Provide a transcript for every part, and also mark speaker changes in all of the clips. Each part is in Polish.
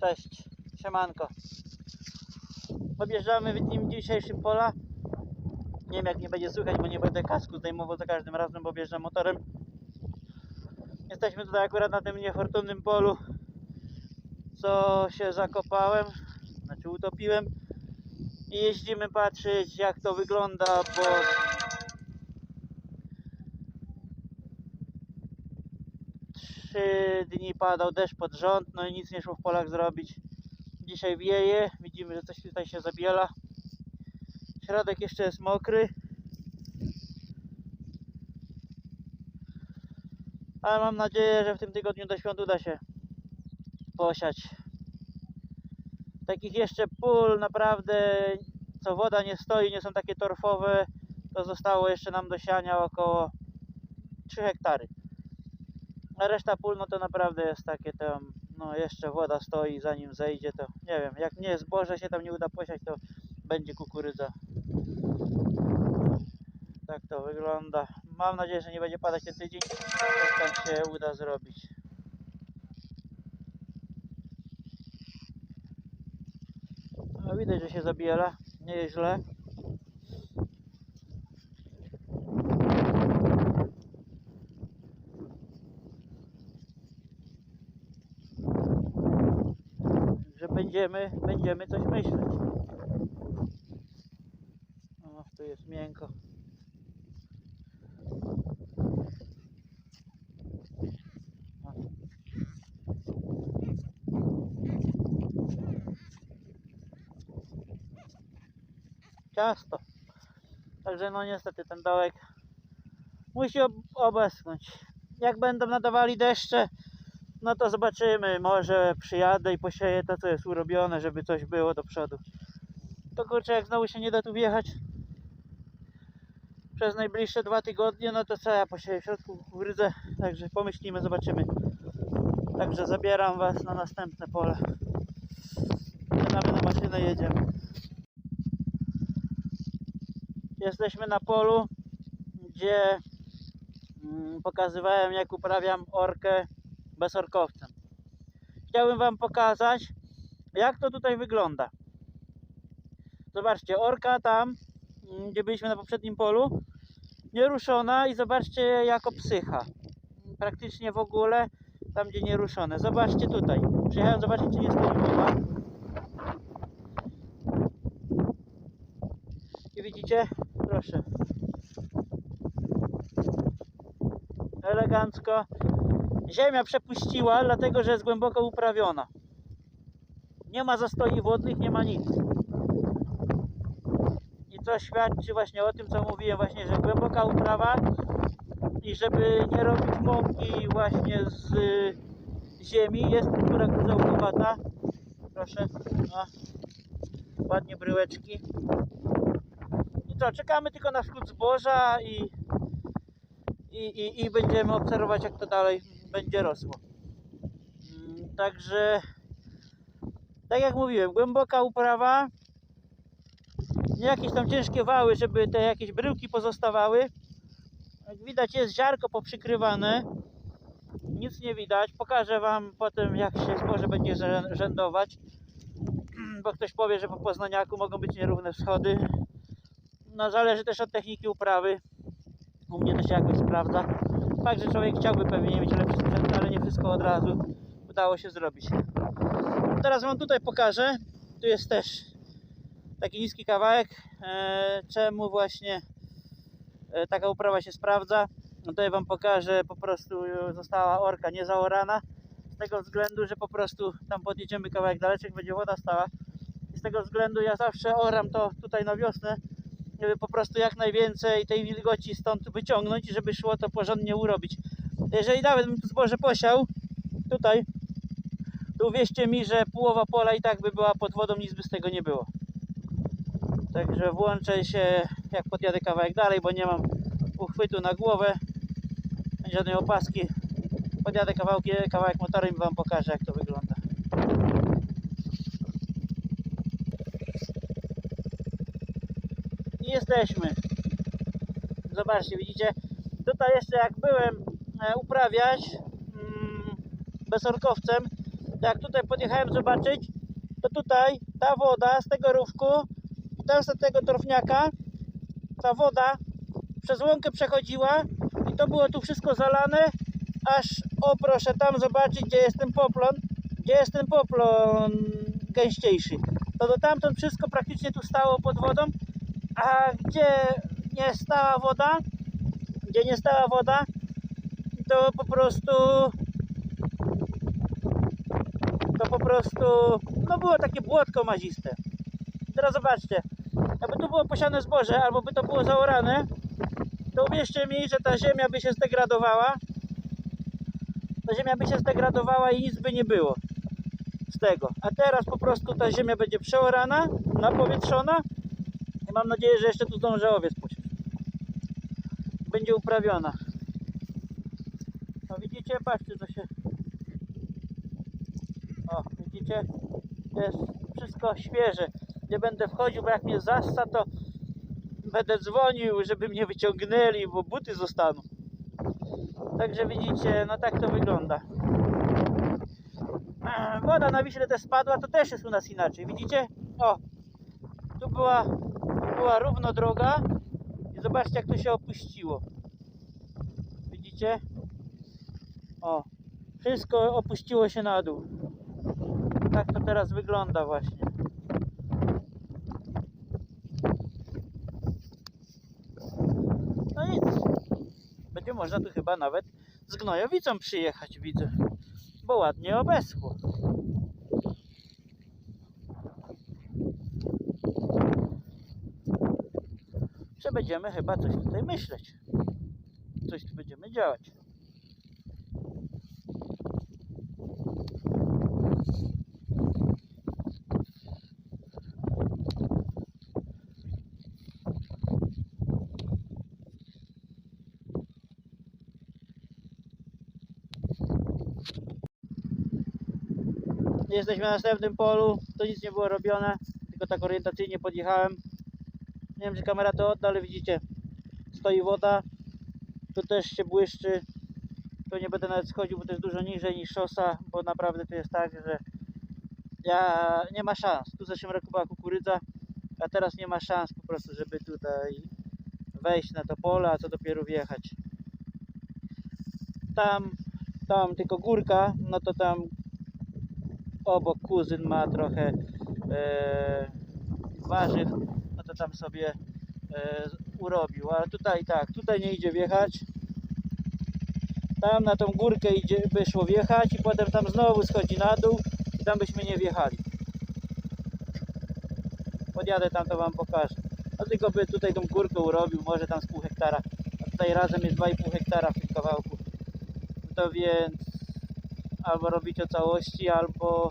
Speaker 1: Cześć, siemanko. Objeżdżamy w dnim dzisiejszym pola. Nie wiem jak nie będzie słychać, bo nie będę kasku zdejmował za każdym razem, bo objeżdżam motorem. Jesteśmy tutaj akurat na tym niefortunnym polu, co się zakopałem, znaczy utopiłem. I jeździmy patrzeć jak to wygląda, bo trzy dni padał deszcz pod rząd, no i nic nie szło w polach zrobić. Dzisiaj wieje, widzimy, że coś tutaj się zabiela. Środek jeszcze jest mokry. Ale mam nadzieję, że w tym tygodniu do świąt uda się posiać. Takich jeszcze pól naprawdę, co woda nie stoi, nie są takie torfowe, to zostało jeszcze nam do siania około 3 hektary. Reszta pól, no to naprawdę jest takie tam, no jeszcze woda stoi, zanim zejdzie, to nie wiem, jak nie zboże się tam nie uda posiać, to będzie kukurydza. Tak to wygląda. Mam nadzieję, że nie będzie padać ten tydzień, coś tam się uda zrobić. No widać, że się zabiela, nie jest źle. że będziemy, będziemy coś myśleć. O, tu jest miękko. Ciasto. Także no niestety ten dołek musi ob. Jak będą nadawali deszcze, no to zobaczymy, może przyjadę i posieję to, co jest urobione, żeby coś było do przodu. To kurczę, jak znowu się nie da tu wjechać przez najbliższe dwa tygodnie, no to co ja posieję w środku kukurydzę, także pomyślimy, zobaczymy. Także zabieram Was na następne pole. Siadamy na maszynę, jedziemy. Jesteśmy na polu, gdzie mm, pokazywałem jak uprawiam orkę bezorkowcem. Chciałbym Wam pokazać, jak to tutaj wygląda. Zobaczcie, orka tam, mm, gdzie byliśmy na poprzednim polu, nieruszona i zobaczcie jako psycha. Praktycznie w ogóle tam, gdzie nieruszone. Zobaczcie tutaj. Przyjechałem zobaczyć, czy nie stoi. I widzicie? Proszę. Elegancko ziemia przepuściła, dlatego że jest głęboko uprawiona. Nie ma zastoi wodnych, nie ma nic. I to świadczy właśnie o tym, co mówiłem właśnie, że głęboka uprawa i żeby nie robić mąki właśnie z y, ziemi, jest struktura koziołkowata. Proszę, o, ładnie bryłeczki. I co, czekamy tylko na wschód zboża i, i, i, i będziemy obserwować jak to dalej będzie rosło. Mm, Także, tak jak mówiłem, głęboka uprawa, nie jakieś tam ciężkie wały, żeby te jakieś bryłki pozostawały. Jak widać jest ziarko poprzykrywane, nic nie widać. Pokażę Wam potem jak się zboże będzie rzę- rzędować, bo ktoś powie, że po poznaniaku mogą być nierówne wschody. No zależy też od techniki uprawy. U mnie to się jakoś sprawdza. Fakt, że człowiek chciałby pewnie mieć lepszy sprzęt, ale nie wszystko od razu udało się zrobić. Teraz Wam tutaj pokażę. Tu jest też taki niski kawałek. E, czemu właśnie e, taka uprawa się sprawdza? No tutaj Wam pokażę, po prostu została orka niezaorana. Z tego względu, że po prostu tam podjedziemy kawałek daleczek, będzie woda stała. I z tego względu ja zawsze oram to tutaj na wiosnę, po prostu jak najwięcej tej wilgoci stąd wyciągnąć i żeby szło to porządnie urobić. Jeżeli nawet bym tu zboże posiał, tutaj, to uwierzcie mi, że połowa pola i tak by była pod wodą, nic by z tego nie było. Także włączę się, jak podjadę kawałek dalej, bo nie mam uchwytu na głowę, żadnej opaski. Podjadę kawałki, kawałek motorem i Wam pokażę, jak to wygląda. I jesteśmy. Zobaczcie, widzicie? Tutaj jeszcze jak byłem e, uprawiać mm, bezorkowcem, jak tutaj podjechałem zobaczyć, to tutaj ta woda z tego rówku, tam z tego torfniaka, ta woda przez łąkę przechodziła i to było tu wszystko zalane, aż o proszę tam zobaczyć, gdzie jest ten poplon, gdzie jest ten poplon gęściejszy. To do tamtąd wszystko praktycznie tu stało pod wodą, a gdzie nie stała woda, gdzie nie stała woda, to po prostu to po prostu no było takie błotko maziste. Teraz zobaczcie, jakby tu było posiane zboże albo by to było zaorane, to uwierzcie mi, że ta ziemia by się zdegradowała. Ta ziemia by się zdegradowała i nic by nie było z tego. A teraz po prostu ta ziemia będzie przeorana, napowietrzona mam nadzieję, że jeszcze tu zdążę owiec posieć. Będzie uprawiona. No widzicie, patrzcie co się... O, widzicie? Jest wszystko świeże. Nie będę wchodził, bo jak mnie zassa, to będę dzwonił, żeby mnie wyciągnęli, bo buty zostaną. Także widzicie, no tak to wygląda. Ech, Woda na Wiśle też spadła, to też jest u nas inaczej. Widzicie? O, tu była, była równo droga i zobaczcie jak to się opuściło. Widzicie? O, wszystko opuściło się na dół. Tak to teraz wygląda właśnie. No nic. Będzie można tu chyba nawet z gnojowicą przyjechać, widzę. Bo ładnie obeschło. Że będziemy chyba coś tutaj myśleć. Coś tu będziemy działać. Jesteśmy na następnym polu, to nic nie było robione, tylko tak orientacyjnie podjechałem. Nie wiem czy kamera to odda, ale widzicie, stoi woda, tu też się błyszczy. Tu nie będę nawet schodził, bo to jest dużo niżej niż szosa, bo naprawdę to jest tak, że ja nie ma szans. Tu w zeszłym roku była kukurydza, a teraz nie ma szans po prostu, żeby tutaj wejść na to pole, a co dopiero wjechać. Tam, tam tylko górka, no to tam obok kuzyn ma trochę e, warzyw, tam sobie e, urobił, ale tutaj tak, tutaj nie idzie wjechać. Tam na tą górkę idzie, by szło wjechać i potem tam znowu schodzi na dół i tam byśmy nie wjechali. Podjadę tam, to wam pokażę. No tylko by tutaj tą górkę urobił, może tam z pół hektara. A tutaj razem jest 2,5 hektara w tym kawałku. To więc albo robić o całości, albo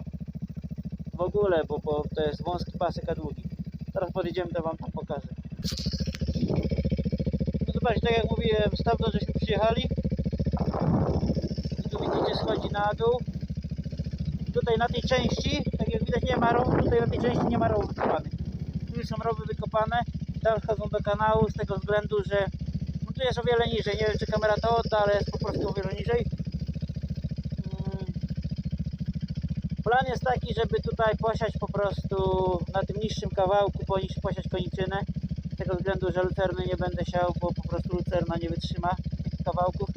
Speaker 1: w ogóle, bo, bo to jest wąski pasek, a długi. Teraz podjedziemy, to wam tam pokażę. No zobaczcie, tak jak mówiłem, stamtąd żeśmy przyjechali. Tu widzicie, schodzi na dół. Tutaj na tej części, tak jak widać, nie ma rowów, tutaj na tej części nie ma rowów wykopanych. Tu są rowy wykopane, tam wchodzą do kanału z tego względu, że no tu jest o wiele niżej. Nie wiem, czy kamera to odda, ale jest po prostu o wiele niżej. Mm. Plan jest taki, żeby tutaj posiać po prostu na tym niższym kawałku, posiać koniczynę. Z tego względu, że lucerny nie będę siał, bo po prostu lucerna nie wytrzyma tych kawałków.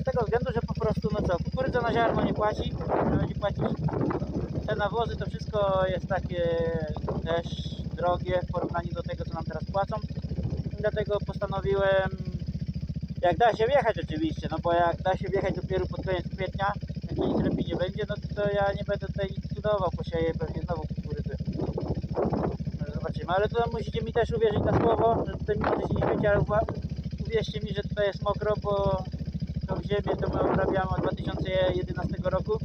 Speaker 1: Z tego względu, że po prostu, no co, kukurydza na ziarno nie płaci, nie będzie płacić. Te nawozy to wszystko jest takie też drogie w porównaniu do tego, co nam teraz płacą. Dlatego postanowiłem, jak da się wjechać oczywiście, no bo jak da się wjechać dopiero pod koniec kwietnia, jak nic nie będzie, no to ja nie będę tutaj nic cudował, posieję pewnie znowu kukurydzę. No, Zobaczymy, ale to musicie mi też uwierzyć na słowo, że tutaj że się nie świeci, ale uwierzcie mi, że tutaj jest mokro, bo tą ziemię to my obrabiamy od 2011 roku.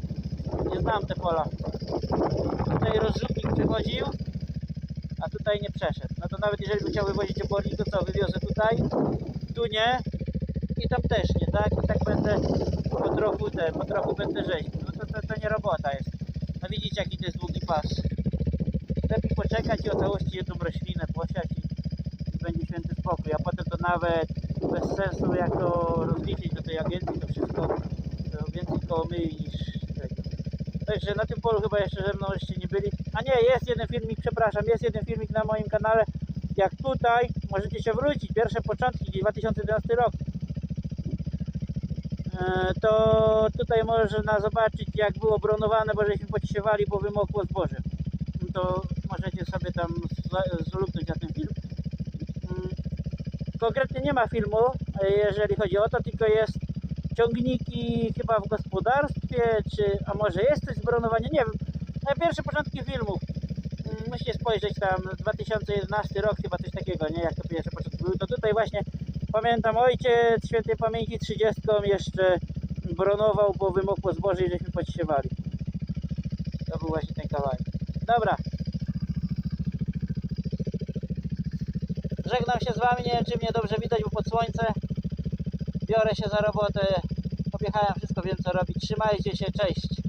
Speaker 1: Nie znam te pola. Tutaj rozrzutnik przechodził, a tutaj nie przeszedł. No to nawet jeżeli by chciał wywozić obornik, to co, wywiozę tutaj, tu nie i tam też nie, tak? I tak będę po trochu te, po trochu będę rzeźbił. To, to, nie robota jest. No widzicie jaki to jest długi pas. Lepiej poczekać i o całości jedną roślinę posiać i, i będzie święty spokój. A potem to nawet bez sensu jak to rozliczyć do tej agencji, to wszystko to więcej koło myi niż tego. Także na tym polu chyba jeszcze ze mną jeszcze nie byli. A nie, jest jeden filmik, przepraszam, jest jeden filmik na moim kanale. Jak tutaj, możecie się wrócić, pierwsze początki, 2011 rok. E, To tutaj można zobaczyć jak było bronowane, bo żeśmy podsiewali, bo wymokło zboże. To możecie sobie tam zluknąć na ten film. Mm, Konkretnie nie ma filmu, e, jeżeli chodzi o to, tylko jest ciągniki chyba w gospodarstwie, czy a może jest coś zbronowanie, nie wiem. Na pierwsze początki filmów. Mm, Musicie spojrzeć tam 2011 rok, chyba coś takiego, nie? Jak to pierwsze początki były. To tutaj właśnie pamiętam ojciec świętej pamięci 30 jeszcze bronował, bo wymokło zboże i żeśmy podsiewali. To był właśnie ten kawałek. Dobra. Żegnam się z wami, nie wiem czy mnie dobrze widać, bo pod słońce. Biorę się za robotę. Objechałem wszystko, wiem co robić. Trzymajcie się, cześć.